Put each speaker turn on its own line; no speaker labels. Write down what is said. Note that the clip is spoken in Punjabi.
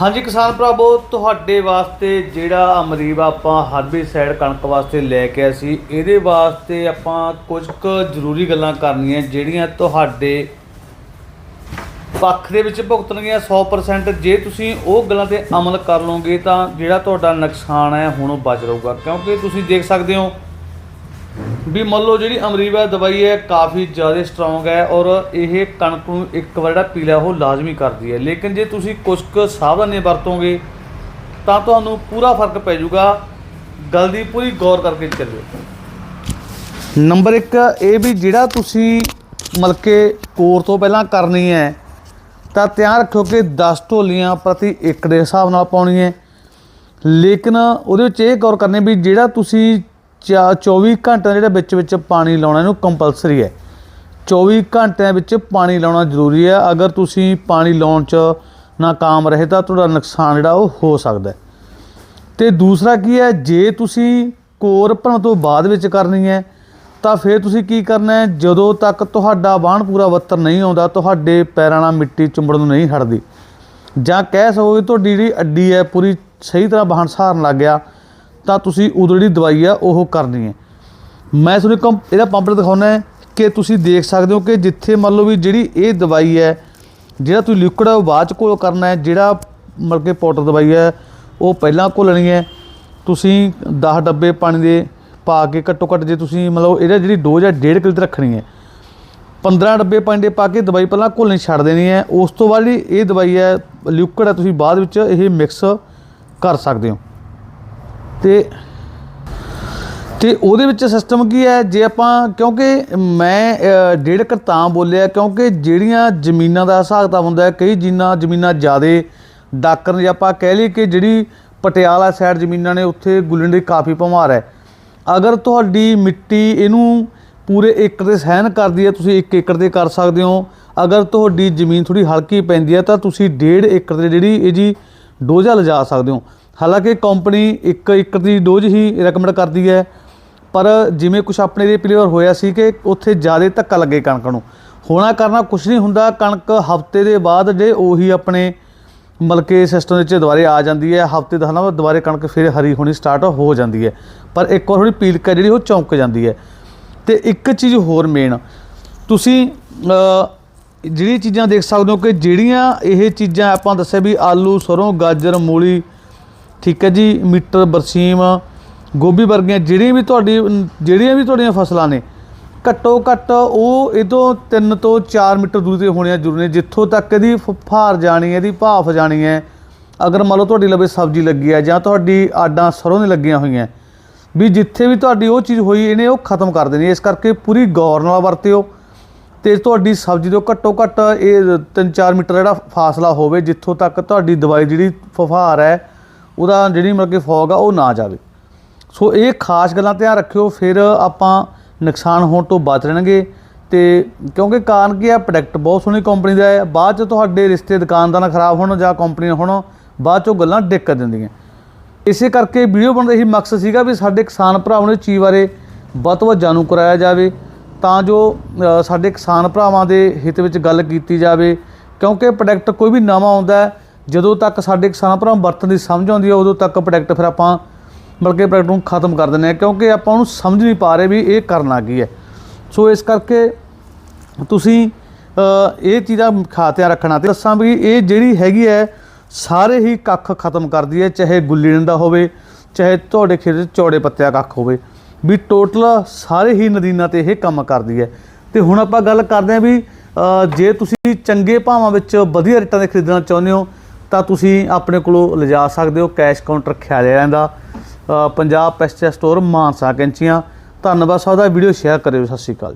ਹਾਂਜੀ ਕਿਸਾਨ ਭਰਾਵੋ, ਤੁਹਾਡੇ ਵਾਸਤੇ ਜਿਹੜਾ ਅਮਰੀਵਾ ਆਪਾਂ ਹਰਬੀਸਾਈਡ ਕਣਕ ਵਾਸਤੇ ਲੈ ਕੇ ਆਏ ਸੀ, ਇਹਦੇ ਵਾਸਤੇ ਆਪਾਂ ਕੁਝ ਕੁ ਜ਼ਰੂਰੀ ਗੱਲਾਂ ਕਰਨੀਆਂ, ਜਿਹੜੀਆਂ ਤੁਹਾਡੇ ਪੱਖ ਦੇ ਵਿੱਚ ਭੁਗਤਣਗੀਆਂ 100% ਜੇ ਤੁਸੀਂ ਉਹ ਗੱਲਾਂ ਤੇ ਅਮਲ ਕਰ ਲਓਗੇ ਤਾਂ ਜਿਹੜਾ ਤੁਹਾਡਾ ਨੁਕਸਾਨ ਹੈ, ਹੁਣ ਉਹ ਬਚ ਰਹੂਗਾ। ਕਿਉਂਕਿ ਤੁਸੀਂ ਦੇਖ ਸਕਦੇ ਹੋ ਵੀ ਮੰਨ ਲਓ ਜਿਹੜੀ ਅਮਰੀਵਾ ਦਵਾਈ ਹੈ, ਕਾਫੀ ਜ਼ਿਆਦਾ ਸਟਰੋਂਗ ਹੈ ਔਰ ਇਹ ਕਣਕ ਨੂੰ ਇੱਕ ਵਾਰ ਜਿਹੜਾ ਪੀਲਾ ਉਹ ਲਾਜ਼ਮੀ ਕਰਦੀ ਹੈ। ਲੇਕਿਨ ਜੇ ਤੁਸੀਂ ਕੁਝ ਕੁ ਸਾਵਧਾਨੀ ਵਰਤੋਗੇ, ਤਾਂ ਤੁਹਾਨੂੰ ਪੂਰਾ ਫ਼ਰਕ ਪੈ ਜਾਊਗਾ। ਗੱਲ ਦੀ ਪੂਰੀ ਗੌਰ ਕਰਕੇ ਚੱਲਿਓ। ਨੰਬਰ 1 ਇਹ ਵੀ ਜਿਹੜਾ ਤੁਸੀਂ ਮਤਲਬ ਕਿ ਕੋਰ ਤੋਂ ਪਹਿਲਾਂ ਕਰਨੀ ਹੈ, ਤਾਂ ਧਿਆਨ ਰੱਖੋ ਕਿ 10 ਢੋਲੀਆਂ ਪ੍ਰਤੀ ਏਕੜ ਦੇ ਹਿਸਾਬ ਨਾਲ ਪਾਉਣੀ ਹੈ। ਲੇਕਿਨ ਉਹਦੇ ਵਿੱਚ ਇਹ ਗੌਰ ਕਰਨੀ ਵੀ ਜਿਹੜਾ ਤੁਸੀਂ 24 ਘੰਟਿਆਂ ਜਿਹੜਾ ਵਿੱਚ ਵਿੱਚ ਪਾਣੀ ਲਾਉਣਾ ਇਹਨੂੰ ਕੰਪਲਸਰੀ ਹੈ। 24 ਘੰਟਿਆਂ ਵਿੱਚ ਪਾਣੀ ਲਾਉਣਾ ਜ਼ਰੂਰੀ ਹੈ। ਅਗਰ ਤੁਸੀਂ ਪਾਣੀ ਲਾਉਣ 'ਚ ਨਾਕਾਮ ਰਹੇ ਤਾਂ ਤੁਹਾਡਾ ਨੁਕਸਾਨ ਜਿਹੜਾ ਉਹ ਹੋ ਸਕਦਾ ਹੈ। ਤੇ ਦੂਸਰਾ ਕੀ ਹੈ? ਜੇ ਤੁਸੀਂ ਕੋਰ ਭਰਨ ਤੋਂ ਬਾਅਦ ਵਿੱਚ ਕਰਨੀ ਹੈ, ਤਾਂ ਫਿਰ ਤੁਸੀਂ ਕੀ ਕਰਨਾ ਹੈ? ਜਦੋਂ ਤੱਕ ਤੁਹਾਡਾ ਬਾਣ ਪੂਰਾ ਵੱਤਰ ਨਹੀਂ ਆਉਂਦਾ, ਤੁਹਾਡੇ ਪੈਰਾਂ ਨਾਲ ਮਿੱਟੀ ਚੁੰਬੜਨ ਨੂੰ ਨਹੀਂ ਹਟਦੀ। ਜਾਂ ਕਹਿ ਸਕੋਗੇ ਤੁਹਾਡੀ ਜਿਹੜੀ ਅੱਡੀ ਹੈ, ਪੂਰੀ ਸਹੀ ਤਰ੍ਹਾਂ ਬਾਹਣ ਸਹਾਰਨ ਲੱਗ ਗਿਆ ਤਾਂ ਤੁਸੀਂ ਉਦੋਂ ਜਿਹੜੀ ਦਵਾਈ ਆ, ਉਹ ਕਰਨੀ ਹੈ। ਮੈਂ ਤੁਹਾਨੂੰ ਕੰਪ ਇਹਦਾ ਪੰਪਲੇਟ ਦਿਖਾਉਣਾ ਹੈ ਕਿ ਤੁਸੀਂ ਦੇਖ ਸਕਦੇ ਹੋ ਕਿ ਜਿੱਥੇ ਮੰਨ ਲਓ ਵੀ ਜਿਹੜੀ ਇਹ ਦਵਾਈ ਹੈ, ਜਿਹੜਾ ਤੁਸੀਂ ਲਿਕੁਇਡ ਹੈ ਉਹ ਬਾਅਦ ਚ ਕੋਲ ਕਰਨਾ ਹੈ, ਜਿਹੜਾ ਮਤਲਬ ਕਿ ਪਾਊਡਰ ਦਵਾਈ ਹੈ, ਉਹ ਪਹਿਲਾਂ ਘੋਲਣੀ ਹੈ। ਤੁਸੀਂ 10 ਡੱਬੇ ਪਾਣੀ ਦੇ ਪਾ ਕੇ ਘੱਟੋ ਘੱਟ ਜੇ ਤੁਸੀਂ ਮਤਲਬ ਇਹਦਾ ਜਿਹੜੀ ਡੋਜ਼ ਹੈ 1.5 ਕਿਲੋ ਤੇ ਰੱਖਣੀ ਹੈ। 15 ਡੱਬੇ ਪਾਣੀ ਦੇ ਪਾ ਕੇ ਦਵਾਈ ਪਹਿਲਾਂ ਘੋਲਣੀ ਛੱਡ ਦੇਣੀ ਹੈ। ਉਸ ਤੋਂ ਬਾਅਦ ਜਿਹੜੀ ਇਹ ਦਵਾਈ ਹੈ, ਲਿਕੁਇਡ ਹੈ, ਤੁਸੀਂ ਬਾਅਦ ਵਿੱਚ ਇਹ ਮਿਕਸ ਕਰ ਸਕਦੇ ਹੋ। ਤੇ ਤੇ ਉਹਦੇ ਵਿੱਚ ਸਿਸਟਮ ਕੀ ਹੈ? ਜੇ ਆਪਾਂ ਕਿਉਂਕਿ ਮੈਂ ਡੇਢ ਕਰ ਤਾਂ ਬੋਲਿਆ, ਕਿਉਂਕਿ ਜਿਹੜੀਆਂ ਜ਼ਮੀਨਾਂ ਦਾ ਹਿਸਾਬ ਤਾਂ ਹੁੰਦਾ ਕਈ ਜਿੰਨਾ ਜ਼ਮੀਨਾਂ ਜ਼ਿਆਦੇ ਡਾਕਰ ਜਾਂ ਆਪਾਂ ਕਹਿ ਲਈਏ ਕਿ ਜਿਹੜੀ ਪਟਿਆਲਾ ਸਾਈਡ ਜ਼ਮੀਨਾਂ ਨੇ, ਉੱਥੇ ਗੁੱਲਣ ਦੀ ਕਾਫੀ ਭਮਾਰ ਹੈ। ਅਗਰ ਤੁਹਾਡੀ ਮਿੱਟੀ ਇਹਨੂੰ ਪੂਰੇ ਏਕੜ ਦੇ ਸਹਿਣ ਕਰਦੀ ਹੈ, ਤੁਸੀਂ 1 ਏਕੜ ਦੇ ਕਰ ਸਕਦੇ ਹੋ। ਅਗਰ ਤੁਹਾਡੀ ਜ਼ਮੀਨ ਥੋੜੀ ਹਲਕੀ ਪੈਂਦੀ ਹੈ, ਤਾਂ ਤੁਸੀਂ 1.5 ਏਕੜ ਦੇ ਜਿਹੜੀ ਇਹ ਜੀ ਡੋਜ਼ਾ ਲਿਜਾ ਸਕਦੇ ਹੋ। ਹਾਲਾਂਕਿ ਕੰਪਨੀ ਇੱਕ ਏਕੜ ਦੀ ਡੋਜ਼ ਹੀ ਰეკਮੈਂਡ ਕਰਦੀ ਹੈ ਪਰ ਜਿਵੇਂ ਕੁਝ ਆਪਣੇ ਦੇ ਪਲੇਅਰ ਹੋਇਆ ਸੀ ਕਿ ਉੱਥੇ ਜ਼ਿਆਦਾ ਧੱਕਾ ਲੱਗੇ ਕਣਕ ਨੂੰ। ਹੋਣਾ ਕਰਨਾ ਕੁਝ ਨਹੀਂ ਹੁੰਦਾ ਕਣਕ ਹਫ਼ਤੇ ਦੇ ਬਾਅਦ ਜੇ ਉਹੀ ਆਪਣੇ ਮਲਕੇ ਸਿਸਟਮ ਵਿੱਚ ਦੁਬਾਰੇ ਆ ਜਾਂਦੀ ਹੈ ਹਫ਼ਤੇ ਦਾ ਹਨਾ ਦੁਬਾਰੇ ਕਣਕ ਫਿਰ ਹਰੀ ਹੋਣੀ ਸਟਾਰਟ ਹੋ ਜਾਂਦੀ ਹੈ। ਪਰ ਇੱਕ ਵਾਰ ਥੋੜੀ ਪੀਲਕ ਹੈ ਜਿਹੜੀ ਉਹ ਚੌਂਕ ਜਾਂਦੀ ਹੈ। ਤੇ ਇੱਕ ਚੀਜ਼ ਹੋਰ ਮੇਨ ਤੁਸੀਂ ਅ, ਜਿਹੜੀ ਚੀਜ਼ਾਂ ਦੇਖ ਸਕਦੇ ਹੋ ਕਿ ਜਿਹੜੀਆਂ ਇਹ ਚੀਜ਼ਾਂ ਆਪਾਂ ਦੱਸਿਆ ਵੀ ਆਲੂ ਸਰੋਂ ਗਾਜਰ ਮੂਲੀ ਠੀਕ ਹੈ ਜੀ, ਮੀਟਰ, ਬਰਸੀਮ, ਗੋਭੀ ਵਰਗੀਆਂ ਜਿਹੜੀਆਂ ਵੀ ਤੁਹਾਡੀ, ਜਿਹੜੀਆਂ ਵੀ ਤੁਹਾਡੀਆਂ ਫਸਲਾਂ ਨੇ, ਘੱਟੋ ਘੱਟ ਉਹ ਇਹ ਤੋਂ 3 ਤੋਂ 4 ਮੀਟਰ ਦੂਰੀ ਤੇ ਹੋਣੀਆਂ ਜ਼ਰੂਰੀ ਨੇ, ਜਿੱਥੋਂ ਤੱਕ ਇਹਦੀ ਫ- ਫਾਰ ਜਾਣੀ ਹੈ, ਇਹਦੀ ਭਾਫ ਜਾਣੀ ਹੈ। ਅਗਰ ਮੰਨ ਲਓ ਤੁਹਾਡੀ ਲਵੇ ਸਬਜ਼ੀ ਲੱਗੀ ਹੈ ਜਾਂ ਤੁਹਾਡੀ ਆਡਾਂ ਸਰੋਂ ਦੀਆਂ ਲੱਗੀਆਂ ਹੋਈਆਂ, ਵੀ ਜਿੱਥੇ ਵੀ ਤੁਹਾਡੀ ਉਹ ਚੀਜ਼ ਹੋਈ, ਇਹਨੇ ਉਹ ਖਤਮ ਕਰ ਦੇਣੀ ਇਸ ਕਰਕੇ ਪੂਰੀ ਗੌਰ ਨਾਲ ਵਰਤਿਓ ਤੇ ਤੁਹਾਡੀ ਸਬਜ਼ੀ ਤੋਂ ਘੱਟੋ ਘੱਟ ਇਹ 3-4 ਮੀਟਰ ਜਿਹੜਾ ਫਾਸਲਾ ਹੋਵੇ, ਜਿੱਥੋਂ ਤੱਕ ਤੁਹਾਡੀ ਦਵਾਈ ਜਿਹੜੀ ਫੁਹਾਰ ਹੈ ਉਹਦਾ ਜਿਹੜੀ ਮਤਲਬ ਕਿ ਫੌਗ ਆ, ਉਹ ਨਾ ਜਾਵੇ। ਸੋ ਇਹ ਖਾਸ ਗੱਲਾਂ ਧਿਆਨ ਰੱਖਿਓ, ਫਿਰ ਆਪਾਂ ਨੁਕਸਾਨ ਹੋਣ ਤੋਂ ਬਚ ਰਹਿਣਗੇ। ਤੇ ਕਿਉਂਕਿ ਕਾਰਨ ਕੀ ਹੈ ਪ੍ਰੋਡਕਟ ਬਹੁਤ ਸੋਹਣੀ ਕੰਪਨੀ ਦਾ ਹੈ, ਬਾਅਦ ਚ ਤੁਹਾਡੇ ਰਿਸ਼ਤੇ ਦੁਕਾਨਦਾਰ ਨਾਲ ਖਰਾਬ ਹੋਣ ਜਾਂ ਕੰਪਨੀ ਨਾਲ ਹੋਣ, ਬਾਅਦ 'ਚ ਉਹ ਗੱਲਾਂ ਦਿੱਕਤ ਦਿੰਦੀਆਂ। ਇਸੇ ਕਰਕੇ ਵੀਡੀਓ ਬਣਨ ਦਾ ਇਹੀ ਮਕਸਦ ਸੀਗਾ ਵੀ ਸਾਡੇ ਕਿਸਾਨ ਭਰਾਵਾਂ ਨੂੰ ਚੀਜ਼ ਬਾਰੇ ਵੱਧ ਤੋਂ ਵੱਧ ਜਾਣੂ ਕਰਾਇਆ ਜਾਵੇ, ਤਾਂ ਜੋ ਸਾਡੇ ਕਿਸਾਨ ਭਰਾਵਾਂ ਦੇ ਹਿੱਤ ਵਿੱਚ ਗੱਲ ਕੀਤੀ ਜਾਵੇ। ਕਿਉਂਕਿ ਪ੍ਰੋਡਕਟ ਕੋਈ ਵੀ ਨਵਾਂ ਆਉਂਦਾ ਹੈ ਜਦੋਂ ਤੱਕ ਸਾਡੇ ਕਿਸਾਨ ਭਰਾਵਾਂ ਨੂੰ ਵਰਤਣ ਦੀ ਸਮਝ ਆਉਂਦੀ ਹੈ, ਉਦੋਂ ਤੱਕ ਪ੍ਰੋਡਕਟ ਫਿਰ ਆਪਾਂ ਬਲਕਿ ਪ੍ਰੋਡਕਟ ਨੂੰ ਖਤਮ ਕਰ ਦਿੰਦੇ ਹਾਂ, ਕਿਉਂਕਿ ਆਪਾਂ ਉਹਨੂੰ ਸਮਝ ਨਹੀਂ ਪਾ ਰਹੇ ਵੀ ਇਹ ਕਰਨਾ ਕੀ ਹੈ। ਸੋ ਇਸ ਕਰਕੇ ਤੁਸੀਂ ਇਹ ਚੀਜ਼ਾਂ ਖਾਤਿਆਂ ਰੱਖਣਾ ਤੇ ਦੱਸਾਂ ਵੀ ਇਹ ਜਿਹੜੀ ਹੈਗੀ ਹੈ, ਸਾਰੇ ਹੀ ਕੱਖ ਖਤਮ ਕਰਦੀ ਹੈ, ਚਾਹੇ ਗੁੱਲੀ ਡੰਡਾ ਹੋਵੇ, ਚਾਹੇ ਤੁਹਾਡੇ ਖੇਤ 'ਚ ਚੌੜੇ ਪੱਤਿਆ ਕੱਖ ਹੋਵੇ, ਵੀ ਟੋਟਲ ਸਾਰੇ ਹੀ ਨਦੀਨਾਂ ਤੇ ਇਹ ਕੰਮ ਕਰਦੀ ਹੈ। ਤੇ ਹੁਣ ਆਪਾਂ ਗੱਲ ਕਰਦੇ ਹਾਂ ਵੀ ਜੇ ਤੁਸੀਂ ਚੰਗੇ ਭਾਵਾਂ ਵਿੱਚ ਵਧੀਆ ਰੇਟਾਂ ਦੇ ਖਰੀਦਣਾ ਚਾਹੁੰਦੇ ਹੋ ਤਾਂ ਤੁਸੀਂ ਆਪਣੇ ਕੋਲੋਂ ਲਿਜਾ ਸਕਦੇ ਹੋ ਕੈਸ਼ ਕਾਊਂਟਰ ਖਿਆਲਿਆਂ ਦਾ ਪੰਜਾਬ ਪੈਸਟ ਸਟੋਰ ਮਾਨਸਾ ਕੈਂਚੀਆਂ। ਧੰਨਵਾਦ ਸਭ ਦਾ ਵੀਡੀਓ ਸ਼ੇਅਰ ਕਰਿਓ। ਸਤਿ ਸ਼੍ਰੀ ਅਕਾਲ